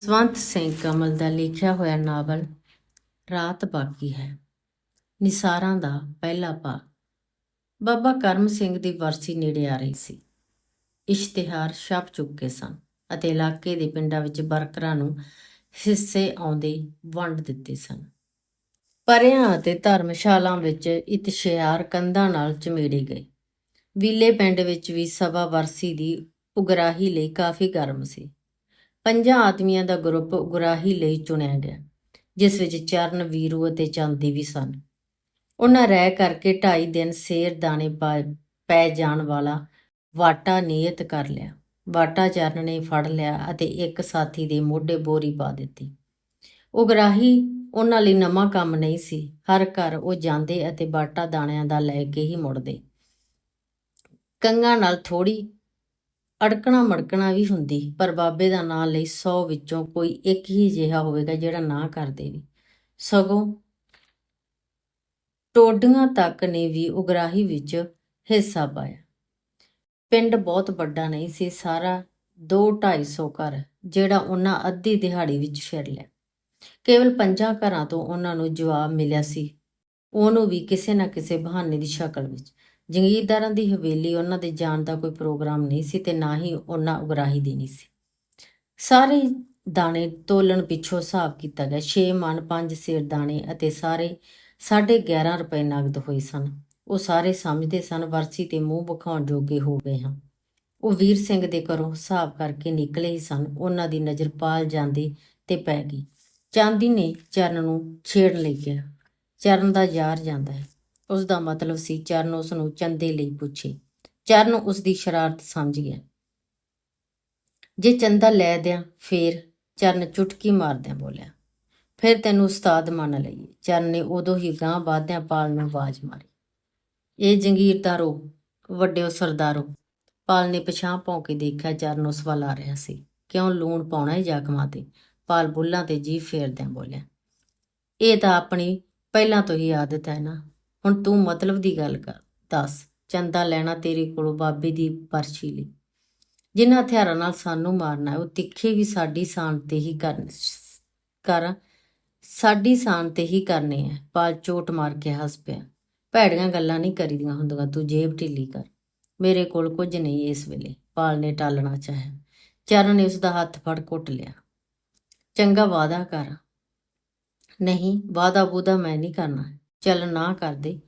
ਸਵੰਤ ਸਿੰਘ ਕਮਲ ਦਾ ਲਿਖਿਆ ਹੋਇਆ ਨਾਵਲ ਰਾਤ ਬਾਕੀ ਹੈ। ਨਿਸਾਰਾਂ ਦਾ ਪਹਿਲਾ ਭਾਗ। ਬਾਬਾ ਕਰਮ ਸਿੰਘ ਦੀ ਵਰਸੀ ਨੇੜੇ ਆ ਰਹੀ ਸੀ। ਇਸ਼ਤਿਹਾਰ ਛਪ ਚੁੱਕੇ ਸਨ ਅਤੇ ਇਲਾਕੇ ਦੇ ਪਿੰਡਾਂ ਵਿੱਚ ਵਰਕਰਾਂ ਨੂੰ ਹਿੱਸੇ ਆਉਂਦੇ ਵੰਡ ਦਿੱਤੇ ਸਨ। ਪਰਿਆਂ ਅਤੇ ਧਰਮਸ਼ਾਲਾ ਵਿੱਚ ਇਤਸ਼ਿਹਾਰ ਕੰਧਾਂ ਨਾਲ ਚਮੇੜੇ ਗਏ। ਵਿਲੇ ਪਿੰਡ ਵਿੱਚ ਵੀ ਸਭਾ ਵਰਸੀ ਦੀ ਉਗਰਾਹੀ ਲਈ ਕਾਫੀ ਗਰਮ ਸੀ। ਪੰਜਾਂ ਆਦਮੀਆਂ ਦਾ ਗਰੁੱਪ ਉਗਰਾਹੀ ਲਈ ਚੁਣਿਆ ਗਿਆ, ਜਿਸ ਵਿੱਚ ਚਰਨ, ਵੀਰੂ ਅਤੇ ਚਾਂਦੀ ਵੀ ਸਨ। ਉਹਨਾਂ ਰਹਿ ਕਰਕੇ 2.5 ਦਿਨ ਸੇਰ ਦਾਣੇ ਪਾ- ਪੈ ਜਾਣ ਵਾਲਾ ਵਾਟਾ ਨਿਯਤ ਕਰ ਲਿਆ। ਵਾਟਾ ਚਰਨ ਨੇ ਫੜ ਲਿਆ ਅਤੇ ਇੱਕ ਸਾਥੀ ਦੇ ਮੋਢੇ ਬੋਰੀ ਪਾ ਦਿੱਤੀ। ਉਗਰਾਹੀ ਉਹਨਾਂ ਲਈ ਨਵਾਂ ਕੰਮ ਨਹੀਂ ਸੀ। ਹਰ ਘਰ ਉਹ ਜਾਂਦੇ ਅਤੇ ਵਾਟਾ ਦਾਣਿਆਂ ਦਾ ਲੈ ਕੇ ਹੀ ਮੁੜਦੇ। ਕੰਗਾਂ ਨਾਲ ਥੋੜੀ ਅੜਕਣਾ ਮੜਕਣਾ ਵੀ ਹੁੰਦੀ ਪਰ ਬਾਬੇ ਦਾ ਨਾਂ ਲਈ 100 ਵਿੱਚੋਂ ਕੋਈ ਇੱਕ ਹੀ ਜਿਹਾ ਹੋਵੇਗਾ ਜਿਹੜਾ ਨਾ ਕਰ ਦੇਵੇ। ਸਗੋਂ ਟੋਡੀਆਂ ਤੱਕ ਨੇ ਵੀ ਉਗਰਾਹੀ ਵਿੱਚ ਹਿੱਸਾ ਪਾਇਆ। ਪਿੰਡ ਬਹੁਤ ਵੱਡਾ ਨਹੀਂ ਸੀ, ਸਾਰਾ 2-250 ਘਰ, ਜਿਹੜਾ ਉਹਨਾਂ ਅੱਧੀ ਦਿਹਾੜੀ ਵਿੱਚ ਫਿਰ ਲਿਆ। ਕੇਵਲ ਪੰਜਾਂ ਘਰਾਂ ਤੋਂ ਉਹਨਾਂ ਨੂੰ ਜਵਾਬ ਮਿਲਿਆ ਸੀ, ਉਹਨੂੰ ਵੀ ਕਿਸੇ ਨਾ ਕਿਸੇ ਬਹਾਨੇ ਦੀ ਸ਼ਕਲ ਵਿੱਚ। ਜੰਗੀਰਦਾਰਾਂ ਦੀ ਹਵੇਲੀ ਉਹਨਾਂ ਦੇ ਜਾਣ ਦਾ ਕੋਈ ਪ੍ਰੋਗਰਾਮ ਨਹੀਂ ਸੀ ਤੇ ਨਾ ਹੀ ਉਹਨਾਂ ਉਗਰਾਹੀ ਦੇਣੀ ਸੀ। ਸਾਰੇ ਦਾਣੇ ਤੋਲਣ ਪਿੱਛੋਂ ਹਿਸਾਬ ਕੀਤਾ ਗਿਆ। 6 ਮਣ 5 ਸੇਰ ਦਾਣੇ ਅਤੇ ਸਾਰੇ 11.5 ਰੁਪਏ ਨਗਦ ਹੋਏ ਸਨ। ਉਹ ਸਾਰੇ ਸਮਝਦੇ ਸਨ, ਵਰਸੀ ਤੇ ਮੂੰਹ ਵਿਖਾਉਣ ਜੋਗੇ ਹੋ ਗਏ ਹਾਂ। ਉਹ ਵੀਰ ਸਿੰਘ ਦੇ ਘਰੋਂ ਹਿਸਾਬ ਕਰਕੇ ਨਿਕਲੇ ਹੀ ਸਨ। ਉਹਨਾਂ ਦੀ ਨਜ਼ਰ ਪਾਲ ਜਾਂਦੀ ਤੇ ਪੈ ਗਈ। ਚਾਂਦੀ ਨੇ ਚਰਨ ਨੂੰ ਛੇੜ ਲਈ ਗਿਆ। ਚਰਨ ਦਾ ਯਾਰ ਜਾਂਦਾ ਹੈ। ਉਸ ਦਾ ਮਤਲਬ ਸੀ ਚਰਨ ਉਸ ਨੂੰ ਚੰਦੇ ਲਈ ਪੁੱਛੇ। ਚਰਨ ਉਸ ਦੀ ਸ਼ਰਾਰਤ ਸਮਝ ਗਿਆ। ਜੇ ਚੰਦਾ ਲੈ ਦਿਆਂ, ਫੇਰ ਚਰਨ ਚੁਟਕੀ ਮਾਰਦਿਆਂ ਬੋਲਿਆ। ਫਿਰ ਤੈਨੂੰ ਉਸਤਾਦ ਮੰਨ ਲਈਏ। ਚਰਨ ਨੇ ਉਦੋਂ ਹੀ ਗਾਂ ਵਾਦਿਆਂ ਪਾਲ ਨੂੰ ਆਵਾਜ਼ ਮਾਰੀ। ਇਹ ਜੰਗੀਰਦਾਰੋ ਵੱਡਿਓ ਸਰਦਾਰੋ, ਪਾਲ ਨੇ ਪਛਾਂ ਭੌਂ ਕੇ ਦੇਖਿਆ ਚਰਨ ਉਸ ਵੱਲ ਆ ਰਿਹਾ ਸੀ। ਕਿਉਂ ਲੂਣ ਪਾਉਣਾ ਹੈ ਜ਼ਖਮਾਂ ਤੇ? ਪਾਲ ਬੁੱਲਾਂ ਤੇ ਜੀ ਫੇਰਦਿਆਂ ਬੋਲਿਆ। ਇਹ ਤਾਂ ਆਪਣੀ ਪਹਿਲਾਂ ਤੋਂ ਹੀ ਆਦਤ ਹੈ ਨਾ। ਹੁਣ ਤੂੰ ਮਤਲਬ ਦੀ ਗੱਲ ਕਰ, ਦੱਸ, ਚੰਦਾ ਲੈਣਾ ਤੇਰੇ ਕੋਲੋਂ ਬਾਬੇ ਦੀ ਪਰਚੀ ਲਈ। ਜਿਨ੍ਹਾਂ ਹਥਿਆਰਾਂ ਨਾਲ ਸਾਨੂੰ ਮਾਰਨਾ ਹੈ, ਉਹ ਤਿੱਖੇ ਵੀ ਸਾਡੀ ਸ਼ਾਨ ਤੇ ਹੀ ਕਰਨ, ਕਰ, ਸਾਡੀ ਸ਼ਾਨ ਤੇ ਹੀ ਕਰਨੇ ਹੈ। ਪਾਲ ਚੋਟ ਮਾਰ ਕੇ ਹੱਸ ਪਿਆ। ਭੈੜੀਆਂ ਗੱਲਾਂ ਨਹੀਂ ਕਰੀਦੀਆਂ ਹੁੰਦੀਆਂ, ਤੂੰ ਜੇਬ ਢਿੱਲੀ ਕਰ। ਮੇਰੇ ਕੋਲ ਕੁਝ ਨਹੀਂ ਇਸ ਵੇਲੇ, ਪਾਲ ਨੇ ਟਾਲਣਾ ਚਾਹਿਆ। ਚਰਨ ਨੇ ਉਸ ਦਾ ਹੱਥ ਫੜ ਘੁੱਟ ਲਿਆ। ਚੰਗਾ ਵਾਦਾ ਕਰ। ਨਹੀਂ ਵਾਦਾ ਬੂਦਾ ਮੈਂ ਨਹੀਂ ਕਰਨਾ। ਚੱਲ ਨਾ ਕਰ ਦੇ।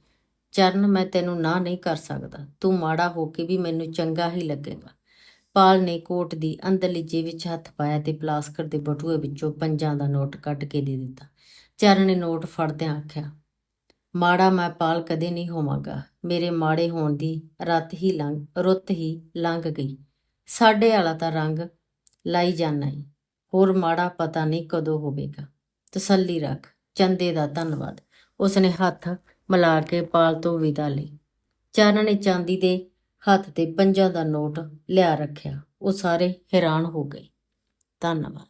ਚਰਨ, ਮੈਂ ਤੈਨੂੰ ਨਾ ਨਹੀਂ ਕਰ ਸਕਦਾ। ਤੂੰ ਮਾੜਾ ਹੋ ਕੇ ਵੀ ਮੈਨੂੰ ਚੰਗਾ ਹੀ ਲੱਗੇਗਾ। ਪਾਲ ਨੇ ਕੋਟ ਦੀ ਅੰਦਰਲੀ ਜੇਬ ਵਿੱਚ ਹੱਥ ਪਾਇਆ ਤੇ ਪਲਾਸਕਰ ਦੇ ਬਟੂਏ ਵਿੱਚੋਂ ਪੰਜਾਂ ਦਾ ਨੋਟ ਕੱਢ ਕੇ ਦੇ ਦਿੱਤਾ। ਚਰਨ ਨੇ ਨੋਟ ਫੜਦਿਆਂ ਆਖਿਆ, ਮਾੜਾ ਮੈਂ ਪਾਲ ਕਦੇ ਨਹੀਂ ਹੋਵਾਂਗਾ। ਮੇਰੇ ਮਾੜੇ ਹੋਣ ਦੀ ਰਾਤ ਹੀ ਲੰਘ, ਰੁੱਤ ਹੀ ਲੰਘ ਗਈ। ਸਾਡੇ ਵਾਲਾ ਤਾਂ ਰੰਗ ਲਾਈ ਜਾਣਾ ਈ। ਹੋਰ ਮਾੜਾ ਪਤਾ ਨਹੀਂ ਕਦੋਂ ਹੋਵੇਗਾ। ਤਸੱਲੀ ਰੱਖ। ਚੰਦੇ ਦਾ ਧੰਨਵਾਦ। ਉਸਨੇ ਹੱਥ ਮਿਲਾ ਕੇ ਪਾਲ ਤੋਂ ਵਿਦਾ ਲਈ। ਚਾਨਣ ਨੇ ਚਾਂਦੀ ਦੇ ਹੱਥ ਤੇ ਪੰਜਾਂ ਦਾ ਨੋਟ ਲਿਆ ਰੱਖਿਆ। ਉਹ ਸਾਰੇ ਹੈਰਾਨ ਹੋ ਗਏ। ਧੰਨਵਾਦ।